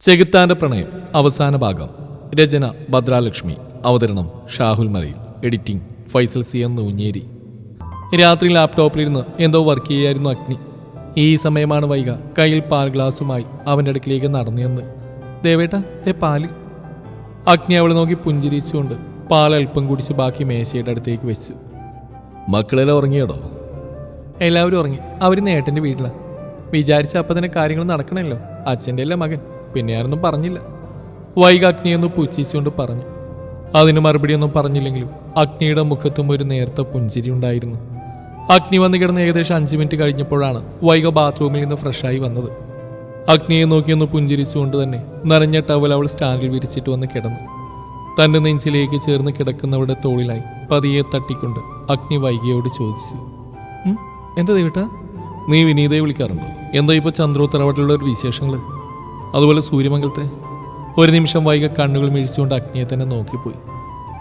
ചെകുത്താന്റെ പ്രണയം അവസാന ഭാഗം. രചന ഭദ്രാലക്ഷ്മി. അവതരണം Shahul Malayil. Editing Faisal C M Noonjeri. രാത്രി ലാപ്ടോപ്പിലിരുന്ന് എന്തോ വർക്ക് ചെയ്യായിരുന്നു അഗ്നി. ഈ സമയമാണ് വൈക കയ്യിൽ പാൽ ഗ്ലാസുമായി അവന്റെ അടുക്കിലേക്ക് നടന്നു ദേവേട്ട ദേ പാൽ. അഗ്നി അവളെ നോക്കി പുഞ്ചിരിച്ചുകൊണ്ട് പാൽ അല്പം കുടിച്ച് ബാക്കി മേശയുടെ അടുത്തേക്ക് വെച്ചു. മക്കളെല്ലാം ഉറങ്ങിയടോ? എല്ലാവരും ഉറങ്ങി. അവർ നേട്ടന്റെ വീട്ടിലാണ് വിചാരിച്ച അപ്പം തന്നെ കാര്യങ്ങൾ നടക്കണമല്ലോ അച്ഛന്റെ അല്ല മകൻ? പിന്നെ ആരൊന്നും പറഞ്ഞില്ല. വൈക അഗ്നിയൊന്ന് പുച്ഛിച്ചുകൊണ്ട് പറഞ്ഞു. അതിന് മറുപടിയൊന്നും പറഞ്ഞില്ലെങ്കിലും അഗ്നിയുടെ മുഖത്തും ഒരു നേർത്ത പുഞ്ചിരി ഉണ്ടായിരുന്നു. അഗ്നി വന്ന് കിടന്ന് ഏകദേശം അഞ്ച് മിനിറ്റ് കഴിഞ്ഞപ്പോഴാണ് വൈക ബാത്റൂമിൽ നിന്ന് ഫ്രഷായി വന്നത്. അഗ്നിയെ നോക്കിയൊന്ന് പുഞ്ചിരിച്ചുകൊണ്ട് തന്നെ നനഞ്ഞ ടവൽ അവൾ സ്റ്റാൻഡിൽ വിരിച്ചിട്ട് വന്ന് കിടന്നു. തന്റെ നെഞ്ചിലേക്ക് ചേർന്ന് കിടക്കുന്നവരുടെ തോളിലായി പതിയെ തട്ടിക്കൊണ്ട് അഗ്നി വൈകിയോട് ചോദിച്ചു. "ഉം, എന്താ ദേവിട്ട? നീ വിനീതയെ വിളിക്കാറുണ്ടോ? എന്താ ഇപ്പോൾ ചന്ദ്രോത്തറവട്ടിലുള്ള ഒരു വിശേഷങ്ങൾ അതുപോലെ സൂര്യമംഗലത്തെ ഒരു നിമിഷം വൈക കണ്ണുകൾ മിഴിച്ചുകൊണ്ട് അഗ്നിയെ തന്നെ നോക്കിപ്പോയി.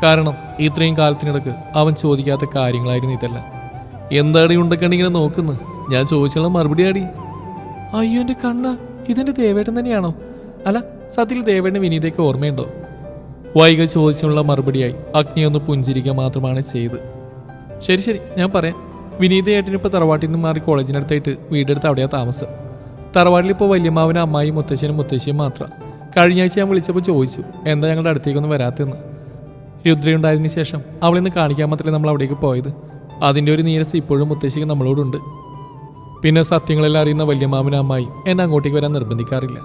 കാരണം ഇത്രയും കാലത്തിനിടക്ക് അവൻ ചോദിക്കാത്ത കാര്യങ്ങളായിരുന്നു ഇതെല്ലാം. എന്താടി ഉണ്ടക്കണ്ണി ഇങ്ങനെ നോക്കുന്നു? ഞാൻ ചോദിച്ചുള്ള മറുപടി ആടി. അയ്യോ എന്റെ കണ്ണ ഇതെന്റെ ദേവേട്ടൻ തന്നെയാണോ? അല്ല സത്യത്തിൽ ദേവേട്ടൻ വിനീതയ്ക്ക് ഓർമ്മയുണ്ടോ? വൈക ചോദിച്ചുള്ള മറുപടിയായി അഗ്നി ഒന്ന് പുഞ്ചിരിക്കുക മാത്രമാണ് ചെയ്ത്. ശരി ശരി ഞാൻ പറയാം. വിനീത ഏട്ടനിപ്പോൾ തറവാട്ടിൽ നിന്ന് മാറി കോളേജിനടുത്തായിട്ട് വീടെടുത്ത് അവിടെയാ താമസം. തറവാട്ടിൽ ഇപ്പോൾ വല്യമ്മാവനും അമ്മായി മുത്തശ്ശനും മുത്തശ്ശിയും മാത്രം. കഴിഞ്ഞ ആഴ്ച ഞാൻ വിളിച്ചപ്പോൾ ചോദിച്ചു എന്താ ഞങ്ങളുടെ അടുത്തേക്കൊന്നും വരാത്തെന്ന് രുദ്രയുണ്ടായതിനു ശേഷം അവളിന്ന് കാണിക്കാൻ മാത്രമേ നമ്മൾ അവിടേക്ക് പോയത്? അതിന്റെ ഒരു നീരസ് ഇപ്പോഴും മുത്തശ്ശിക്ക് നമ്മളോടുണ്ട്. പിന്നെ സത്യങ്ങളെല്ലാം അറിയുന്ന വല്യമാമനും അമ്മായി എന്നെ അങ്ങോട്ടേക്ക് വരാൻ നിർബന്ധിക്കാറില്ല.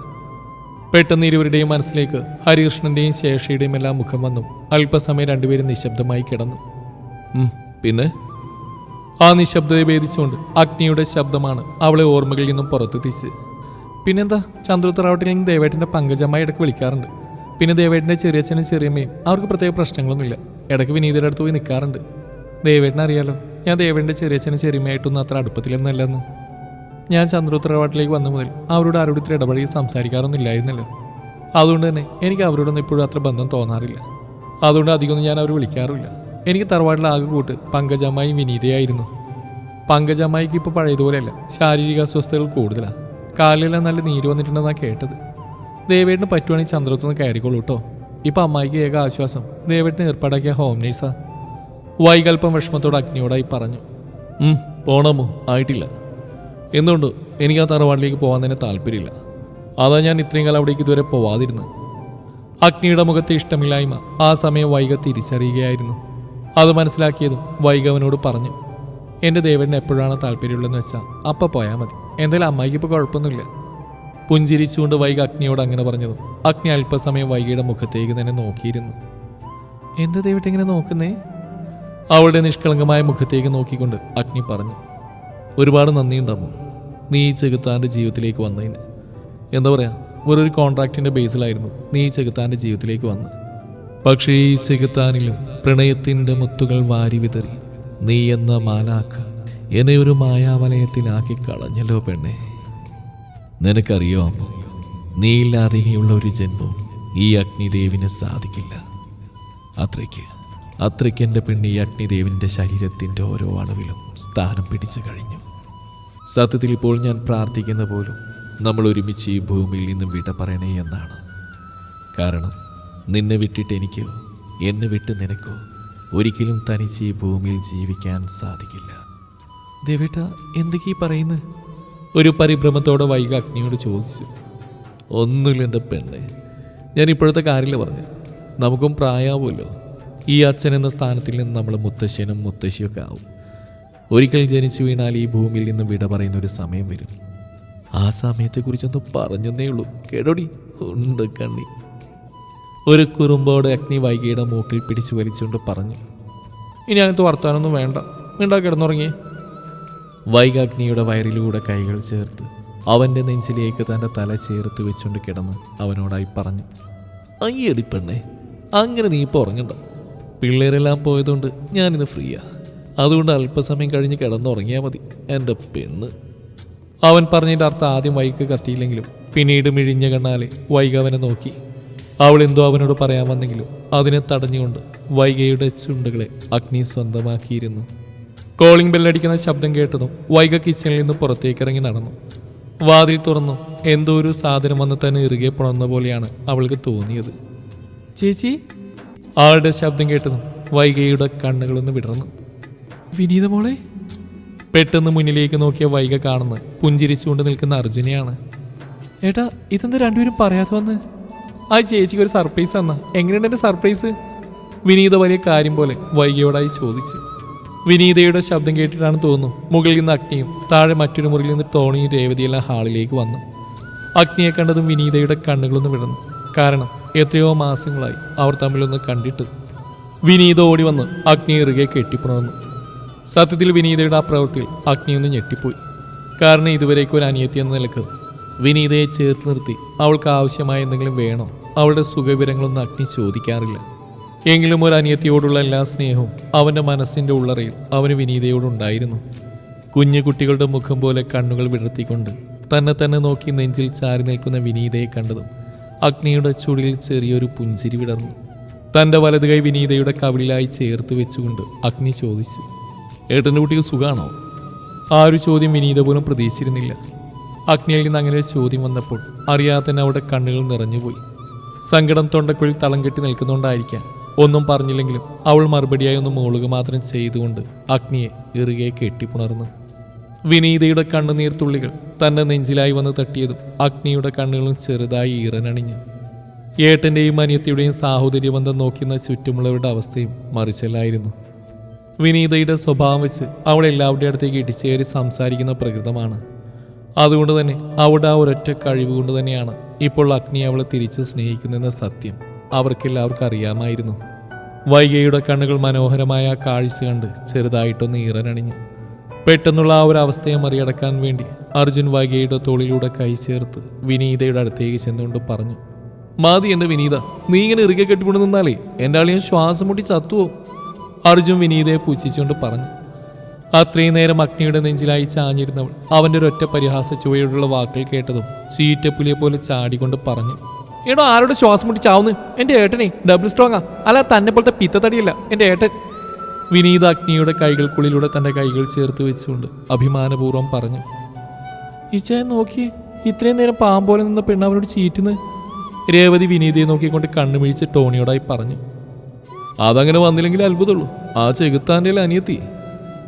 പെട്ടെന്ന് ഇരുവരുടെയും മനസ്സിലേക്ക് ഹരികൃഷ്ണന്റെയും ശേഷിയുടെയും എല്ലാം മുഖം വന്നു. അല്പസമയം രണ്ടുപേരും നിശബ്ദമായി കിടന്നു. പിന്നെ? ആ നിശബ്ദതയെ ഭേദിച്ചുകൊണ്ട് അഗ്നിയുടെ ശബ്ദമാണ് അവളെ ഓർമ്മകളിൽ നിന്നും പുറത്തെത്തിച്ച് പിന്നെന്താ? ചന്ദ്രത്തറാവട്ടിൽ നിന്ന് ദേവേട്ടന്റെ പങ്കജമായി ഇടയ്ക്ക് വിളിക്കാറുണ്ട്. പിന്നെ ദേവേട്ടന്റെ ചെറിയച്ഛനും ചെറിയമ്മയും അവർക്ക് പ്രത്യേക പ്രശ്നങ്ങളൊന്നുമില്ല. ഇടയ്ക്ക് വിനീതയുടെ അടുത്ത് പോയി നിൽക്കാറുണ്ട്. ദേവേട്ടനെ അറിയാലോ ഞാൻ ദേവേട്ടന്റെ ചെറിയച്ഛനും ചെറിയമ്മയായിട്ടൊന്നും അത്ര അടുപ്പത്തിലൊന്നല്ലെന്ന് ഞാൻ ചന്ദ്രോത്തറവാട്ടിലേക്ക് വന്ന മുതൽ അവരോട് ആരോട് ഇത്ര ഇടപഴകി സംസാരിക്കാറൊന്നുമില്ലായിരുന്നല്ലോ. അതുകൊണ്ട് തന്നെ എനിക്ക് അവരോടൊന്നും ഇപ്പോഴും അത്ര ബന്ധം തോന്നാറില്ല. അതുകൊണ്ട് അധികമൊന്നും ഞാൻ അവർ വിളിക്കാറുമില്ല. എനിക്ക് തറവാട്ടിലെ ആകെ കൂട്ട് പങ്കജമായി വിനീതയായിരുന്നു. പങ്കജമ്മായിക്ക് ഇപ്പോൾ പഴയതുപോലെയല്ല ശാരീരിക അസ്വസ്ഥതകൾ കൂടുതലാണ് കാലിലെല്ലാം നല്ല നീര് വന്നിട്ടുണ്ടെന്നാണ് കേട്ടത്. ദേവേട്ടിന് പറ്റുവാണെങ്കിൽ ചന്ദ്രത്തുനിന്ന് കയറിക്കോളൂ കേട്ടോ. ഇപ്പം അമ്മായിക്ക് ഏക ആശ്വാസം ദേവേട്ടിന് ഏർപ്പാടാക്കിയ ഹോം നേഴ്സാ വൈകൽപ്പം വിഷമത്തോട് അഗ്നിയോടായി പറഞ്ഞു "ഉം, പോണമോ ആയിട്ടില്ല. എന്തുകൊണ്ട്? എനിക്ക് ആ തറവാട്ടിലേക്ക് പോകാൻ തന്നെ താല്പര്യമില്ല. അതാ ഞാൻ ഇത്രയും കാലം അവിടേക്ക് ഇതുവരെ പോവാതിരുന്നത്. അഗ്നിയുടെ മുഖത്തെ ഇഷ്ടമില്ലായ്മ ആ സമയം വൈക തിരിച്ചറിയുകയായിരുന്നു. അത് മനസ്സിലാക്കിയതും വൈഗവനോട് പറഞ്ഞു എന്റെ ദേവന് എപ്പോഴാണ് താല്പര്യമുള്ളതെന്ന് വെച്ചാൽ അപ്പം പോയാൽ മതി. എന്തായാലും അമ്മായിക്ക് ഇപ്പോൾ കുഴപ്പമൊന്നുമില്ല. പുഞ്ചിരിച്ചുകൊണ്ട് വൈഗ അഗ്നിയോട് അങ്ങനെ പറഞ്ഞതും അഗ്നി അല്പസമയം വൈകിയുടെ മുഖത്തേക്ക് തന്നെ നോക്കിയിരുന്നു. എന്ത് ദേവട്ടെ ഇങ്ങനെ നോക്കുന്നേ? അവളുടെ നിഷ്കളങ്കമായ മുഖത്തേക്ക് നോക്കിക്കൊണ്ട് അഗ്നി പറഞ്ഞു ഒരുപാട് നന്ദിയുണ്ടമ്മോ നീ ഈ ചെകുത്താന്റെ ജീവിതത്തിലേക്ക് വന്നതിന്. എന്താ പറയുക വെറൊരു കോൺട്രാക്റ്റിന്റെ ബേസിലായിരുന്നു നീ ചെകുത്താന്റെ ജീവിതത്തിലേക്ക് വന്ന് പക്ഷേ ഈ സിഗത്താനിലും പ്രണയത്തിന്റെ മുത്തുകൾ വാരി വിതറി. നീ എന്ന മാലാക്ക എന്നെ ഒരു മായാവലയത്തിലാക്കി കളഞ്ഞല്ലോ പെണ്ണെ. നിനക്കറിയോ അമ്മ നീയില്ലാതെ ഇനിയുള്ള ഒരു ജന്മം ഈ അഗ്നിദേവിന് സാധിക്കില്ല. അത്രയ്ക്ക് അത്രയ്ക്ക് എന്റെ പെണ്ണ് ഈ അഗ്നിദേവിന്റെ ശരീരത്തിന്റെ ഓരോ അളവിലും സ്ഥാനം പിടിച്ചു കഴിഞ്ഞു. സത്യത്തിൽ ഇപ്പോൾ ഞാൻ പ്രാർത്ഥിക്കുന്ന പോലും നമ്മൾ ഒരുമിച്ച് ഈ ഭൂമിയിൽ നിന്ന് വിട പറയണേ എന്നാണ്. കാരണം നിന്നെ വിട്ടിട്ട് എനിക്കോ? എന്നെ വിട്ട് നിനക്കോ? ഒരിക്കലും തനിച്ച് ഈ ഭൂമിയിൽ ജീവിക്കാൻ സാധിക്കില്ല. ദേവേട്ട എന്തൊക്കെ ഈ പറയുന്നത് ഒരു പരിഭ്രമത്തോടെ വൈകി അഗ്നിയോട് ചോദിച്ചു. ഒന്നുമില്ല എന്റെ പെണ്ണെ. ഞാൻ ഇപ്പോഴത്തെ കാര്യമില്ല പറഞ്ഞു നമുക്കും പ്രായമാവുമല്ലോ ഈ അച്ഛൻ എന്ന സ്ഥാനത്തിൽ നിന്ന് നമ്മൾ മുത്തശ്ശനും മുത്തശ്ശിയൊക്കെ ആവും. ഒരിക്കൽ ജനിച്ചു വീണാൽ ഈ ഭൂമിയിൽ നിന്ന് വിട പറയുന്ന ഒരു സമയം വരും. ആ സമയത്തെക്കുറിച്ചൊന്ന് പറഞ്ഞെന്നേ ഉള്ളൂ. കേടോടി? ഉണ്ട് കണ്ണി. ഒരു കുറുമ്പോട് അഗ്നി വൈകിയുടെ മൂക്കിൽ പിടിച്ചു വലിച്ചുകൊണ്ട് പറഞ്ഞു ഇനി അങ്ങനത്തെ വർത്താനൊന്നും വേണ്ട. വീണ്ടാ കിടന്നുറങ്ങി വൈകാഗ്നിയുടെ വയറിലൂടെ കൈകൾ ചേർത്ത് അവന്റെ നെഞ്ചിലേക്ക് തന്റെ തല ചേർത്ത് വെച്ചുകൊണ്ട് കിടന്ന് അവനോടായി പറഞ്ഞു അയ്യടി പെണ്ണേ അങ്ങനെ നീ ഇപ്പോൾ ഉറങ്ങണ്ട. പിള്ളേരെല്ലാം പോയതുകൊണ്ട് ഞാനിന്ന് ഫ്രീയാ. അതുകൊണ്ട് അല്പസമയം കഴിഞ്ഞ് കിടന്നുറങ്ങിയാൽ മതി എന്റെ പെണ്ണ്. അവൻ പറഞ്ഞതിന്റെ അർത്ഥം ആദ്യം വൈക്ക് കത്തിയില്ലെങ്കിലും പിന്നീട് മിഴിഞ്ഞ കണ്ണാലെ വൈകവനെ നോക്കി. അവൾ എന്തോ അവനോട് പറയാൻ വന്നെങ്കിലും അതിനെ തടഞ്ഞുകൊണ്ട് വൈകയുടെ ചുണ്ടുകളെ അഗ്നി സ്വന്തമാക്കിയിരുന്നു. കോളിംഗ് ബെല്ലടിക്കുന്ന ശബ്ദം കേട്ടതും വൈക കിച്ചണിൽ നിന്ന് പുറത്തേക്ക് ഇറങ്ങി നടന്നു. വാതിൽ തുറന്നു എന്തോ ഒരു സാധനം വന്ന് തന്നെ ഇറുകെ പുണർന്ന പോലെയാണ് അവൾക്ക് തോന്നിയത്. ചേച്ചി? ആളുടെ ശബ്ദം കേട്ടതും വൈകയുടെ കണ്ണുകളൊന്ന് വിടർന്നു. വിനീത മോളെ? പെട്ടെന്ന് മുന്നിലേക്ക് നോക്കിയ വൈക കാണുന്ന പുഞ്ചിരിച്ചുകൊണ്ട് നിൽക്കുന്ന അർജുനെയാണ്. ഏട്ടാ ഇതെന്താ രണ്ടുപേരും പറയാതെ വന്ന് ആ ചേച്ചിക്ക് ഒരു സർപ്രൈസ് തന്ന. എങ്ങനെയുണ്ട് എന്റെ സർപ്രൈസ്? വിനീത വലിയ കാര്യം പോലെ വൈകിയോടായി ചോദിച്ചു. വിനീതയുടെ ശബ്ദം കേട്ടിട്ടാണ് തോന്നുന്നു. മുകളിൽ നിന്ന് അഗ്നിയും താഴെ മറ്റൊരു മുറിയിൽ നിന്ന് ടോണിയും രേവതിയെല്ലാം ഹാളിലേക്ക് വന്നു. അഗ്നിയെ കണ്ടതും വിനീതയുടെ കണ്ണുകളൊന്ന് വിടന്നു കാരണം എത്രയോ മാസങ്ങളായി അവർ തമ്മിലൊന്ന് കണ്ടിട്ട്. വിനീത ഓടി വന്ന് അഗ്നി ഇറുകെ കെട്ടിപ്പുണർന്നു സത്യത്തിൽ വിനീതയുടെ ആ പ്രവൃത്തിയിൽ അഗ്നിയൊന്ന് ഞെട്ടിപ്പോയി. കാരണം ഇതുവരേക്കും ഒരു അനിയത്തി എന്ന നിലയ്ക്ക് വിനീതയെ ചേർത്ത് നിർത്തി. അവൾക്ക് ആവശ്യമായ എന്തെങ്കിലും വേണോ? അവളുടെ സുഖവിവരങ്ങളൊന്നും അഗ്നി ചോദിക്കാറില്ല. എങ്കിലും ഒരു അനിയത്തിയോടുള്ള എല്ലാ സ്നേഹവും അവന്റെ മനസ്സിന്റെ ഉള്ളറയിൽ അവന് വിനീതയോടുണ്ടായിരുന്നു. കുഞ്ഞു കുട്ടികളുടെ മുഖം പോലെ കണ്ണുകൾ വിടർത്തിക്കൊണ്ട് തന്നെ തന്നെ നോക്കി നെഞ്ചിൽ ചാരി നിൽക്കുന്ന വിനീതയെ കണ്ടതും അഗ്നിയുടെ ചുടിയിൽ ചെറിയൊരു പുഞ്ചിരി വിടർന്നു. തന്റെ വലത് കൈ വിനീതയുടെ കവിളിലായി ചേർത്ത് വെച്ചുകൊണ്ട് അഗ്നി ചോദിച്ചു ഏട്ടന്റെ കുട്ടിക്ക് സുഖാണോ? ആ ഒരു ചോദ്യം വിനീത പോലും പ്രതീക്ഷിച്ചിരുന്നില്ല. അഗ്നിയിൽ നിന്ന് അങ്ങനെ ചോദ്യം വന്നപ്പോൾ അറിയാതെ തന്നെ അവിടെ കണ്ണുകൾ നിറഞ്ഞുപോയി. സങ്കടം തൊണ്ടക്കുള്ളിൽ തളം കെട്ടി നിൽക്കുന്നുണ്ടായിരിക്കാം ഒന്നും പറഞ്ഞില്ലെങ്കിലും അവൾ മറുപടിയായി ഒന്ന് മൂളുക മാത്രം ചെയ്തുകൊണ്ട് അഗ്നിയെ ഇറുകെ കെട്ടിപ്പുണർന്നു. വിനീതയുടെ കണ്ണുനീർ തുള്ളികൾ നെഞ്ചിലായി വന്ന് തട്ടിയതും അഗ്നിയുടെ കണ്ണുകളും ചെറുതായി ഈറനണിഞ്ഞു. ഏട്ടന്റെയും അനിയത്തിയുടെയും സാഹോദര്യ ബന്ധം നോക്കുന്ന ചുറ്റുമുള്ളവരുടെ അവസ്ഥയും മറിച്ചല്ലായിരുന്നു. വിനീതയുടെ സ്വഭാവം വെച്ച് അവൾ എല്ലാവരുടെ അടുത്തേക്ക് ഇടിച്ചേറി സംസാരിക്കുന്ന പ്രകൃതമാണ്. അതുകൊണ്ട് തന്നെ അവിടെ ആ ഒരൊറ്റ കഴിവ് കൊണ്ട് തന്നെയാണ് ഇപ്പോൾ അഗ്നി അവളെ തിരിച്ച് സ്നേഹിക്കുന്നെന്ന സത്യം അവർക്കെല്ലാവർക്കും അറിയാമായിരുന്നു. വൈകയുടെ കണ്ണുകൾ മനോഹരമായ ആ കാഴ്ച കണ്ട് ചെറുതായിട്ടൊന്ന് ഈറനണിഞ്ഞു. പെട്ടെന്നുള്ള ആ ഒരു അവസ്ഥയെ മറികടക്കാൻ വേണ്ടി അർജുൻ വൈകയുടെ തോളിലൂടെ കൈ ചേർത്ത് വിനീതയുടെ അടുത്തേക്ക് ചെന്നുകൊണ്ട് പറഞ്ഞു മാതി എന്റെ വിനീത നീ ഇങ്ങനെ ഇറുകെ കെട്ടിക്കൊണ്ട് നിന്നാലേ എന്റെ ആളിയും ശ്വാസം മുട്ടി ചത്തുവോ? അർജുൻ വിനീതയെ പൂച്ഛിച്ചുകൊണ്ട് പറഞ്ഞു അത്രയും നേരം അഗ്നിയുടെ നെഞ്ചിലായി ചാഞ്ഞിരുന്നവൾ അവന്റെ ഒരൊറ്റ പരിഹാസ ചുവയോടുള്ള വാക്കുകൾ കേട്ടതും ചീറ്റപ്പുലിയെ പോലെ ചാടിക്കൊണ്ട് പറഞ്ഞു എടോ ആരോട് ശ്വാസം മുട്ടി ചാവുന്നു? എന്റെ ഏട്ടനെ ഡബിൾ സ്ട്രോങ്ങാ അല്ല തന്നെ പോലത്തെ പിത്തത്തടിയല്ല എന്റെ ഏട്ടൻ. വിനീത അഗ്നിയുടെ കൈകൾക്കുള്ളിലൂടെ തന്റെ കൈകൾ ചേർത്ത് വെച്ചുകൊണ്ട് അഭിമാനപൂർവം പറഞ്ഞു ഈച്ചയെ നോക്കി ഇത്രയും നേരം പാമ്പോലെ നിന്ന പെണ്ണ് അവനോട് ചീറ്റുന്നു. രേവതി വിനീതയെ നോക്കിക്കൊണ്ട് കണ്ണുമിഴിച്ച് ടോണിയോടായി പറഞ്ഞു അതങ്ങനെ വന്നില്ലെങ്കിൽ അത്ഭുതമുള്ളൂ. ആ ചെകുത്താന്റെ അനിയത്തി.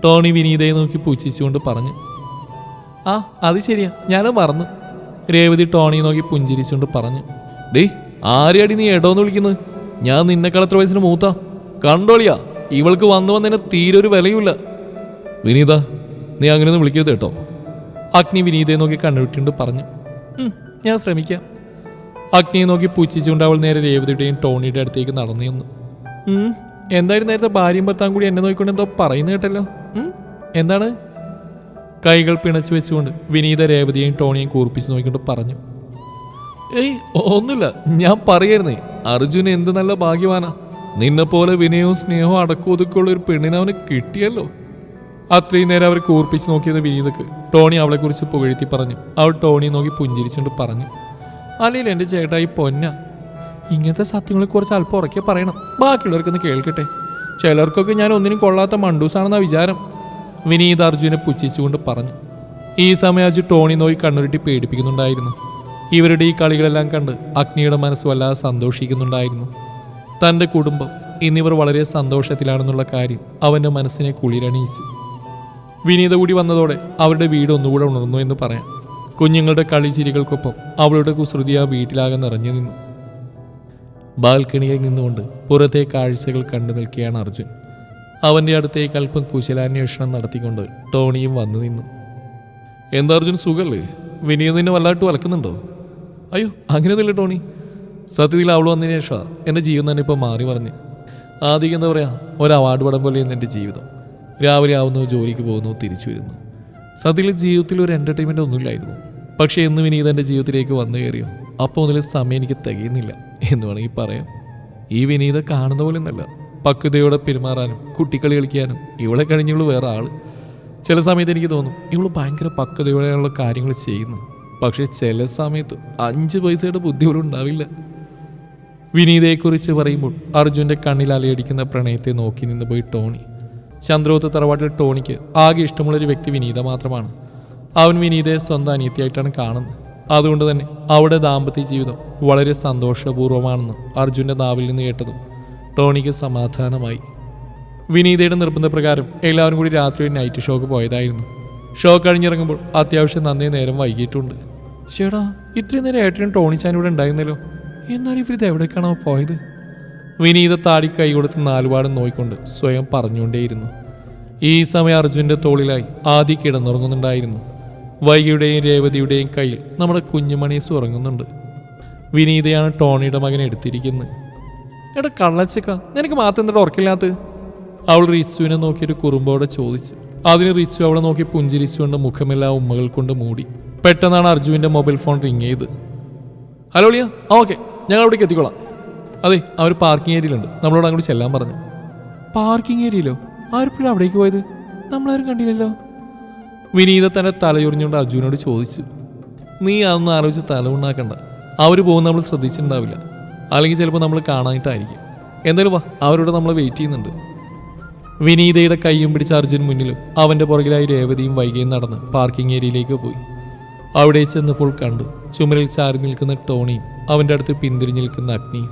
ടോണി വിനീതയെ നോക്കി പുച്ഛിച്ചുകൊണ്ട് പറഞ്ഞു ആ അത് ശരിയാ ഞാനത് മറന്നു. രേവതി ടോണി നോക്കി പുഞ്ചിരിച്ചുകൊണ്ട് പറഞ്ഞു ഡേ ആരെയടി നീ എടോന്ന് വിളിക്കുന്നത്? ഞാൻ നിന്നെക്കാളത്ര വയസ്സിന് മൂത്ത. കണ്ടോളിയാ ഇവൾക്ക് വന്നു വന്നതിന് തീരെ ഒരു വിലയുമില്ല. വിനീത നീ അങ്ങനെയൊന്നും വിളിക്കരുത് കേട്ടോ. അഗ്നി വിനീതയെ നോക്കി കണ്ണുവിട്ടുണ്ട് പറഞ്ഞു ഞാൻ ശ്രമിക്കാം. അഗ്നിയെ നോക്കി പുച്ഛിച്ചുകൊണ്ട് അവൾ നേരെ രേവതിയുടെയും ടോണിയുടെ അടുത്തേക്ക് നടന്നു എന്തായാലും നേരത്തെ ഭാര്യയും ഭർത്താവും കൂടി എന്നെ നോക്കിക്കൊണ്ട് എന്തോ പറയുന്ന കേട്ടല്ലോ. എന്താണ്? കൈകൾ പിണച്ചു വെച്ചുകൊണ്ട് വിനീത രേവതിയെയും ടോണിയെയും കൂർപ്പിച്ച് നോക്കിക്കൊണ്ട് പറഞ്ഞു. ഏയ് ഒന്നുമില്ല ഞാൻ പറയായിരുന്നേ അർജുൻ എന്ത് നല്ല ഭാഗ്യവാനാ. നിന്നെപ്പോലെ വിനയവും സ്നേഹവും അടക്കം ഒതുക്കുള്ള ഒരു പെണ്ണിനെ അവന് കിട്ടിയല്ലോ. അത്രയും നേരം അവർ കൂർപ്പിച്ച് നോക്കിയത് വിനീതക്ക്. ടോണി അവളെക്കുറിച്ച് പുകഴ്ത്തി പറഞ്ഞു. അവൾ ടോണി നോക്കി പുഞ്ചിരിച്ചുകൊണ്ട് പറഞ്ഞു. അല്ലെങ്കിൽ എന്റെ ചേട്ടായി പൊന്ന. ഇങ്ങനത്തെ സത്യങ്ങളെ കുറിച്ച് അല്പം ഉറക്കെ പറയണം. ബാക്കിയുള്ളവർക്കൊന്ന് കേൾക്കട്ടെ. ചിലർക്കൊക്കെ ഞാൻ ഒന്നിനും കൊള്ളാത്ത മണ്ടൂസാണെന്ന വിചാരം. വിനീത് അർജുനെ പുച്ഛിച്ചുകൊണ്ട് പറഞ്ഞു. ഈ സമയം അജു ടോണി നോയി കണ്ണുരുട്ടി പേടിപ്പിക്കുന്നുണ്ടായിരുന്നു. ഇവരുടെ ഈ കളികളെല്ലാം കണ്ട് അഗ്നിയുടെ മനസ്സ് വല്ലാതെ സന്തോഷിക്കുന്നുണ്ടായിരുന്നു. തന്റെ കുടുംബം ഇന്നിവർ വളരെ സന്തോഷത്തിലാണെന്നുള്ള കാര്യം അവന്റെ മനസ്സിനെ കുളിരണിയിച്ചു. വിനീത കൂടി വന്നതോടെ അവരുടെ വീട് ഒന്നുകൂടെ ഉണർന്നു എന്ന് പറയാം. കുഞ്ഞുങ്ങളുടെ കളിചിരികൾക്കൊപ്പം അവളുടെ കുസൃതി ആ വീട്ടിലാകെ നിറഞ്ഞു നിന്നു. ബാൽക്കണിയിൽ നിന്നുകൊണ്ട് പുറത്തെ കാഴ്ചകൾ കണ്ടു നിൽക്കുകയാണ് അർജുൻ. അവന്റെ അടുത്തേക്ക് അല്പം കുശലാന്വേഷണം നടത്തിക്കൊണ്ട് ടോണിയും വന്നു നിന്നു. എന്താ അർജുൻ സുഖല്ലേ? വിനീത നിന്നെ വല്ലാട്ട് വലക്കുന്നുണ്ടോ? അയ്യോ അങ്ങനെയൊന്നുമില്ല ടോണി. സത്യത്തിൽ അവൾ വന്നതിന് ശേഷം എന്റെ ജീവൻ തന്നെ ഇപ്പോൾ മാറി പറഞ്ഞ് ആദ്യം എന്താ പറയുക ഒരു അവാർഡ് പടം പോലെയായിരുന്നു എന്റെ ജീവിതം. രാവിലെ ആവുന്നു ജോലിക്ക് പോകുന്നു തിരിച്ചു വരുന്നു. സത്യത്തിൽ ജീവിതത്തിൽ ഒരു എന്റർടൈൻമെന്റ് ഒന്നുമില്ലായിരുന്നു. പക്ഷേ എന്ന് വിനീത് എന്റെ ജീവിതത്തിലേക്ക് വന്നു കയറിയോ? അപ്പോൾ മുതൽ സമയം എനിക്ക് തികയുന്നില്ല. എന്ന് വേണമെങ്കിൽ പറയാം. ഈ വിനീത കാണുന്ന പോലെ ഒന്നല്ല പക്വതയോടെ പെരുമാറാനും കുട്ടിക്കളി കളിക്കാനും ഇവളെ കഴിഞ്ഞുള്ളൂ വേറെ ആൾ ചില സമയത്ത് എനിക്ക് തോന്നും ഇവൾ ഭയങ്കര പക്വതയോടെയുള്ള കാര്യങ്ങൾ ചെയ്യുന്നു പക്ഷേ ചില സമയത്ത് അഞ്ച് പൈസയുടെ ബുദ്ധി പോലും ഉണ്ടാവില്ല. വിനീതയെക്കുറിച്ച് പറയുമ്പോൾ അർജുന്റെ കണ്ണിൽ അലയടിക്കുന്ന പ്രണയത്തെ നോക്കി നിന്ന് പോയി ടോണി. ചന്ദ്രോത്ത് തറവാട്ടിൽ ടോണിക്ക് ആകെ ഇഷ്ടമുള്ളൊരു വ്യക്തി വിനീത മാത്രമാണ്. അവൻ വിനീതയെ സ്വന്തം അനിയത്തിയായിട്ടാണ് കാണുന്നത്. അതുകൊണ്ട് തന്നെ അവിടെ ദാമ്പത്യ ജീവിതം വളരെ സന്തോഷപൂർവമാണെന്ന് അർജുന്റെ നാവിൽ നിന്ന് കേട്ടതും ടോണിക്ക് സമാധാനമായി. വിനീതയുടെ നിർബന്ധപ്രകാരം എല്ലാവരും കൂടി രാത്രി ഒരു നൈറ്റ് ഷോക്ക് പോയതായിരുന്നു. ഷോ കഴിഞ്ഞിറങ്ങുമ്പോൾ അത്യാവശ്യം നന്നേ നേരം വൈകിട്ടുണ്ട് ചേടാ ഇത്രയും നേരം ഏട്ടനും ടോണിച്ചാനും ഇവിടെ ഉണ്ടായിരുന്നല്ലോ. എന്നാൽ ഇവരിത് എവിടേക്കാണോ പോയത്? വിനീത താടി കൈ കൊടുത്ത് നാലുപാടും നോയിക്കൊണ്ട് സ്വയം പറഞ്ഞുകൊണ്ടേയിരുന്നു. ഈ സമയം അർജുന്റെ തോളിലായി ആദ്യ കിടന്നുറങ്ങുന്നുണ്ടായിരുന്നു. വൈകിയുടെയും രേവതിയുടെയും കയ്യിൽ നമ്മുടെ കുഞ്ഞുമണി ഉറങ്ങുന്നുണ്ട്. വിനീതയാണ് ടോണിയുടെ മകനെ എടുത്തിരിക്കുന്നത്. എടാ കള്ളച്ചക്ക നിനക്ക് മാത്രം എന്താ ഉറക്കില്ലാത്ത അവൾ റിച്ചുവിനെ നോക്കിയൊരു കുറുമ്പോടെ ചോദിച്ചു. അതിന് റിച്ചു അവളെ നോക്കി പുഞ്ചിരിച്ചുകൊണ്ട് മുഖമെല്ലാം ഉമ്മകൾ കൊണ്ട് മൂടി. പെട്ടെന്നാണ് അർജുവിന്റെ മൊബൈൽ ഫോൺ റിങ് ചെയ്ത്. ഹലോ ലിയ. ആ ഓക്കെ. ഞങ്ങൾ അവിടേക്ക് എത്തിക്കോളാം. അതെ അവർ പാർക്കിംഗ് ഏരിയയിലുണ്ട്. നമ്മളോട് അങ്ങോട്ട് ചെല്ലാൻ പറഞ്ഞു. പാർക്കിംഗ് ഏരിയയിലോ? ആരിപ്പോഴും അവിടേക്ക് പോയത്? നമ്മളാരും കണ്ടില്ലല്ലോ. വിനീത തന്നെ തലയൊറിഞ്ഞുകൊണ്ട് അർജുനോട് ചോദിച്ചു നീ അതൊന്നും ആലോചിച്ച് തല ഉണ്ടാക്കണ്ട അവർ പോകുന്ന നമ്മൾ ശ്രദ്ധിച്ചിട്ടുണ്ടാവില്ല. അല്ലെങ്കിൽ ചിലപ്പോൾ നമ്മൾ കാണാനായിട്ടായിരിക്കും എന്തായാലും വാ അവരോട് നമ്മൾ വെയിറ്റ് ചെയ്യുന്നുണ്ട്. വിനീതയുടെ കൈയും പിടിച്ച അർജുൻ മുന്നിലും അവന്റെ പുറകിലായി രേവതിയും വൈകിയും നടന്ന് പാർക്കിംഗ് ഏരിയയിലേക്ക് പോയി. അവിടെ ചെന്നപ്പോൾ കണ്ടു ചുമരിൽ ചാരി നിൽക്കുന്ന ടോണിയും അവന്റെ അടുത്ത് പിന്തിരിഞ്ഞ് നിൽക്കുന്ന അഗ്നിയും.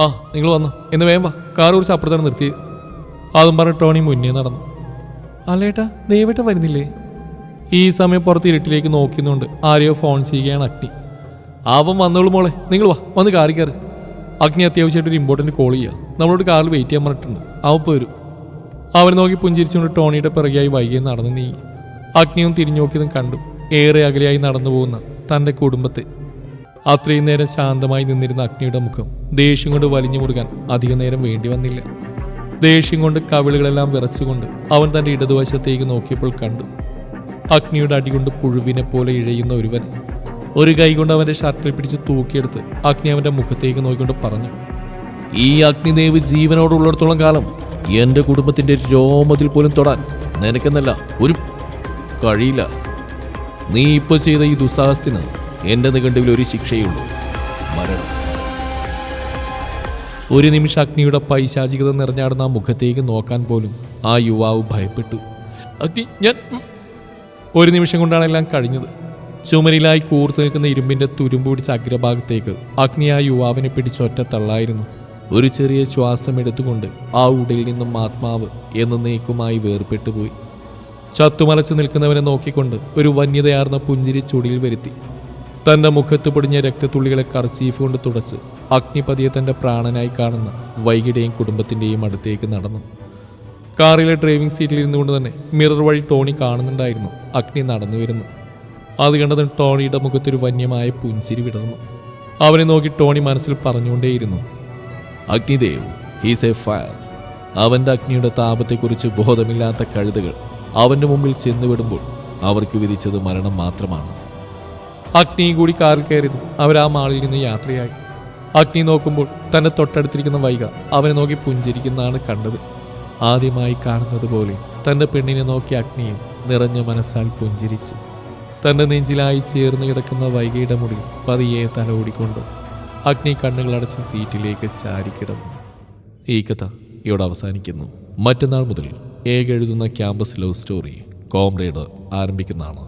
ആ നിങ്ങൾ വന്നോ. എന്ന് വേഗം വാ. കാർ കുറച്ച് അപ്പുറത്താണ് നിർത്തിയത്. അതും പറഞ്ഞ ടോണി മുന്നേ നടന്നു. അല്ലേട്ടാ ദയവേട്ട വരുന്നില്ലേ? ഈ സമയം പുറത്ത് ഇരുട്ടിലേക്ക് നോക്കുന്നുണ്ട് ആരെയോ ഫോൺ ചെയ്യുകയാണ് അഗ്നി. അവൻ വന്നോളൂ മോളെ നിങ്ങൾ വാ വന്ന് കാറി കയറി. അഗ്നി അത്യാവശ്യമായിട്ട് ഒരു ഇമ്പോർട്ടന്റ് കോൾ ചെയ്യുക നമ്മളോട് കാറിൽ വെയിറ്റ് ചെയ്യാൻ പറഞ്ഞിട്ടുണ്ട്. പോരും വരും. അവൻ നോക്കി പുഞ്ചിരിച്ചുകൊണ്ട് ടോണിയുടെ പിറകെയായി വൈകിയും നടന്നു നീ അഗ്നിയും തിരിഞ്ഞു നോക്കിയതും കണ്ടു. ഏറെ അകലെയായി നടന്നു പോകുന്ന തന്റെ കുടുംബത്തെ. അത്രയും നേരം ശാന്തമായി നിന്നിരുന്ന അഗ്നിയുടെ മുഖം ദേഷ്യം കൊണ്ട് വലിഞ്ഞു മുറുകാൻ അധികനേരം വേണ്ടി വന്നില്ല. ദേഷ്യം കൊണ്ട് കവിളുകളെല്ലാം വിറച്ചുകൊണ്ട് അവൻ തന്റെ ഇടതുവശത്തേക്ക് നോക്കിയപ്പോൾ കണ്ടു. അഗ്നിയുടെ അടികൊണ്ട് പുഴുവിനെ പോലെ ഇഴയുന്ന ഒരുവൻ. ഒരു കൈ കൊണ്ട് അവന്റെ ഷർട്ടിൽ പിടിച്ച് തൂക്കിയെടുത്ത് അഗ്നി അവന്റെ മുഖത്തേക്ക് നോക്കിക്കൊണ്ട് പറഞ്ഞു ഈ അഗ്നിദേവ് ജീവനോടുള്ളിടത്തോളം കാലം എന്റെ കുടുംബത്തിന്റെ രോമത്തിൽ പോലും തൊടാൻ നിനക്കെന്നല്ല ഒരു കഴിയില്ല. നീ ഇപ്പോൾ ചെയ്ത ഈ ദുസ്സാഹസത്തിന് എന്റെ നിഘണ്ടുവിൽ ഒരു ശിക്ഷയുള്ളൂ. മരണം. ഒരു നിമിഷം അഗ്നിയുടെ പൈശാചികത നിറഞ്ഞാടുന്ന ആ മുഖത്തേക്ക് നോക്കാൻ പോലും ആ യുവാവ് ഭയപ്പെട്ടു. അഗ്നി ഞാൻ ഒരു നിമിഷം കൊണ്ടാണ് എല്ലാം കഴിഞ്ഞത്. ചുമരിലായി കൂർത്തു നിൽക്കുന്ന ഇരുമ്പിന്റെ തുരുമ്പ് പിടിച്ച അഗ്രഭാഗത്തേക്ക് അഗ്നി ആ യുവാവിനെ പിടിച്ചൊറ്റ തള്ളായിരുന്നു ഒരു ചെറിയ ശ്വാസം എടുത്തുകൊണ്ട് ആ ഉടലിൽ നിന്നും ആത്മാവ് എന്നേക്കുമായി നീക്കുമായി വേർപെട്ടുപോയി. ചത്തുമലച്ച് നിൽക്കുന്നവനെ നോക്കിക്കൊണ്ട് ഒരു വന്യതയാർന്ന പുഞ്ചിരി ചുടിയിൽ വരുത്തി. തന്റെ മുഖത്ത് പൊടിഞ്ഞ രക്തത്തുള്ളികളെ കർച്ചീഫ് കൊണ്ട് തുടച്ച് അഗ്നിപതിയെ തന്റെ പ്രാണനായി കാണുന്ന വൈകിയുടെയും കുടുംബത്തിന്റെയും അടുത്തേക്ക് നടന്നു. കാറിലെ ഡ്രൈവിംഗ് സീറ്റിൽ ഇരുന്നുകൊണ്ട് തന്നെ മിറർ വഴി ടോണി കാണുന്നുണ്ടായിരുന്നു. അഗ്നി നടന്നു വരുന്നു. അത് കണ്ടതും ടോണിയുടെ മുഖത്തൊരു വന്യമായ പുഞ്ചിരി വിടർന്നു. അവനെ നോക്കി ടോണി മനസ്സിൽ പറഞ്ഞുകൊണ്ടേയിരുന്നു. അഗ്നിദേവ് ഹീസ് എ ഫയർ അവന്റെ അഗ്നിയുടെ താപത്തെക്കുറിച്ച് ബോധമില്ലാത്ത കഴുതകൾ അവന്റെ മുമ്പിൽ ചെന്നുവിടുമ്പോൾ അവർക്ക് വിധിച്ചത് മരണം മാത്രമാണ്. അഗ്നിയും കൂടി കാറിൽ കയറിയതും അവർ ആ മാളിൽ നിന്ന് യാത്രയായി. അഗ്നി നോക്കുമ്പോൾ തന്റെ തൊട്ടടുത്തിരിക്കുന്ന വൈക അവനെ നോക്കി പുഞ്ചിരിക്കുന്നതാണ് കണ്ടത്. ആദ്യമായി കാണുന്നത് പോലെ തന്റെ പെണ്ണിനെ നോക്കി അഗ്നിയും നിറഞ്ഞ മനസ്സാൽ പുഞ്ചിരിച്ചു. തന്റെ നെഞ്ചിലായി ചേർന്ന് കിടക്കുന്ന വൈകയുടെ മുടി പതിയെ തലോടിക്കൊണ്ട് അഗ്നി കണ്ണുകളടച്ച് സീറ്റിലേക്ക് ചാരിക്കിടന്നു ഈ കഥ ഇവിടെ അവസാനിക്കുന്നു. മറ്റന്നാൾ മുതൽ ഏക എഴുതുന്ന ക്യാമ്പസ് ലവ് സ്റ്റോറി കോംറേഡ് ആരംഭിക്കുന്നതാണ്.